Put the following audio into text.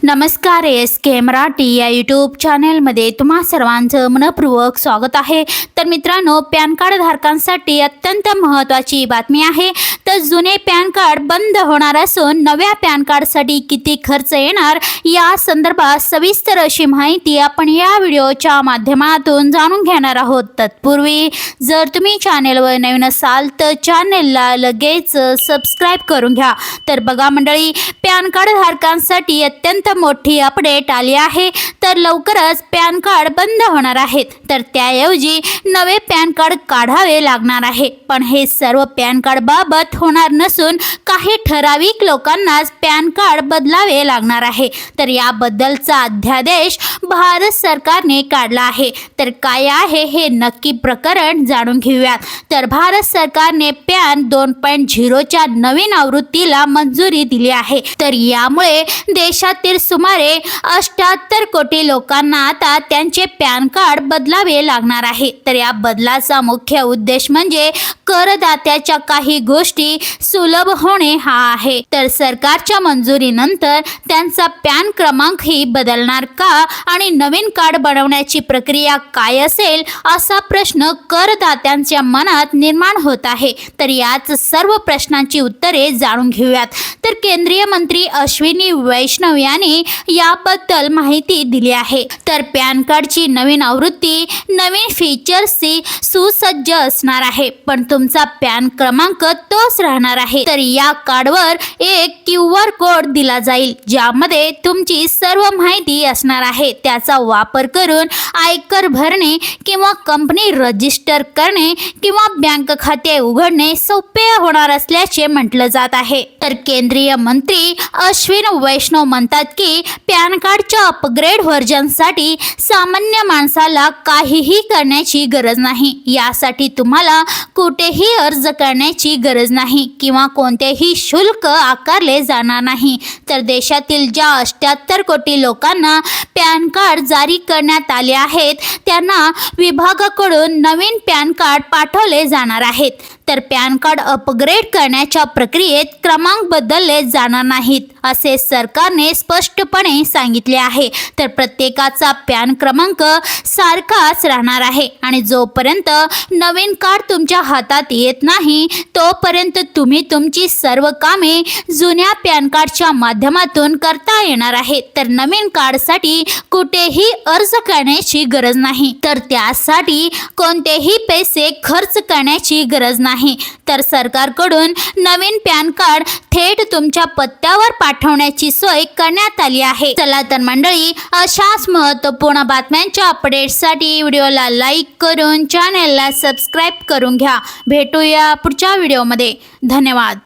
नमस्कार एस के मराठी या यूट्यूब चॅनेलमध्ये तुम्हा सर्वांचं मनपूर्वक स्वागत आहे. तर मित्रांनो पॅन कार्ड धारकांसाठी अत्यंत महत्त्वाची बातमी आहे. तर जुने पॅन कार्ड बंद होणार असून नव्या पॅन कार्डसाठी किती खर्च येणार या संदर्भात सविस्तर अशी माहिती आपण या व्हिडिओच्या माध्यमातून जाणून घेणार आहोत. तत्पूर्वी जर तुम्ही चॅनेलवर नवीन असाल तर चॅनेलला लगेच सबस्क्राईब करून घ्या. तर बघा मंडळी पॅन कार्ड धारकांसाठी अत्यंत मोठी अपडेट आली आहे. तर लवकरच पॅन कार्ड बंद होणार आहेत. तर त्याऐवजी नवे पॅन कार्ड काढावे लागणार आहे. पण हे सर्व पॅन कार्ड बाबत होणार नसून काही ठराविक लोकांनाच पॅन कार्ड बदलावे लागणार आहे. तर याबद्दलचा अध्यादेश भारत सरकारने काढला आहे. तर काय आहे हे नक्की प्रकरण जाणून घेऊयात. तर भारत सरकारने पॅन दोन पॉईंट झिरोच्या नवीन आवृत्तीला मंजुरी दिली आहे. तर यामुळे देशातील सुमारे अष्ट्याहत्तर कोटी लोकांना आता त्यांचे पॅन कार्ड बदलावे लागणार आहे. तर या बदलाचा मुख्य उद्देश म्हणजे करदात्याच्या काही गोष्टी सुलभ होणे हा आहे. तर सरकारच्या मंजुरीनंतर त्यांचा पॅन क्रमांकही बदलणार का आणि नवीन कार्ड बनवण्याची प्रक्रिया काय असेल असा प्रश्न करदात्यांच्या मनात निर्माण होत आहे. तर याच सर्व प्रश्नांची उत्तरे जाणून घेऊयात. तर केंद्रीय मंत्री अश्विनी वैष्णव यांनी याबद्दल माहिती दिली आहे. तर पॅन कार्डची नवीन आवृत्ती नवीन फीचर्सची सुसज्ज असणार आहे. पण तुमचा पॅन क्रमांक तोच राहणार आहे. तर या कार्डवर एक क्यू आर कोड दिला जाईल ज्यामध्ये तुमची सर्व माहिती असणार आहे. त्याचा वापर करून आयकर भरणे किंवा कंपनी रजिस्टर करणे किंवा बँक खाते उघडणे सोपे होणार असल्याचे म्हटलं जात आहे. तर केंद्रीय मंत्री अश्विन वैष्णव म्हणतात की पॅन कार्डच्या अपग्रेड वर्जनसाठी सामान्य माणसाला काहीही करण्याची गरज नाही. यासाठी तुम्हाला कुठेही अर्ज करण्याची गरज नाही किंवा कोणतेही शुल्क आकारले जाणार नाही. तर देशातील ज्या अष्ट्याहत्तर कोटी लोकांना पॅन कार्ड जारी करण्यात आले आहेत त्यांना विभागाकडून नवीन पॅन कार्ड पाठवले जाणार आहेत. तर पॅन कार्ड अपग्रेड करण्याच्या प्रक्रियेत क्रमांक बदलले जाणार नाहीत असे सरकारने स्पष्टपणे सांगितले आहे. तर प्रत्येकाचा पॅन क्रमांक सारखाच राहणार आहे आणि जोपर्यंत नवीन कार्ड तुमच्या हातात येत नाही तोपर्यंत तुम्ही तुमची सर्व कामे जुन्या पॅन कार्डच्या माध्यमातून करता येणार आहे. तर नवीन कार्डसाठी कुठेही अर्ज करण्याची गरज नाही. तर त्यासाठी कोणतेही पैसे खर्च करण्याची गरज नाही. नाही. तर सरकारकडून नवीन पॅन कार्ड थेट तुमच्या पत्त्यावर पाठवण्याची सोय करण्यात आली आहे. चला तर मंडळी अशाच महत्त्वपूर्ण बातम्यांच्या अपडेट्ससाठी व्हिडिओला लाईक करून चॅनेलला सबस्क्राईब करून घ्या. भेटूया पुढच्या व्हिडिओमध्ये धन्यवाद.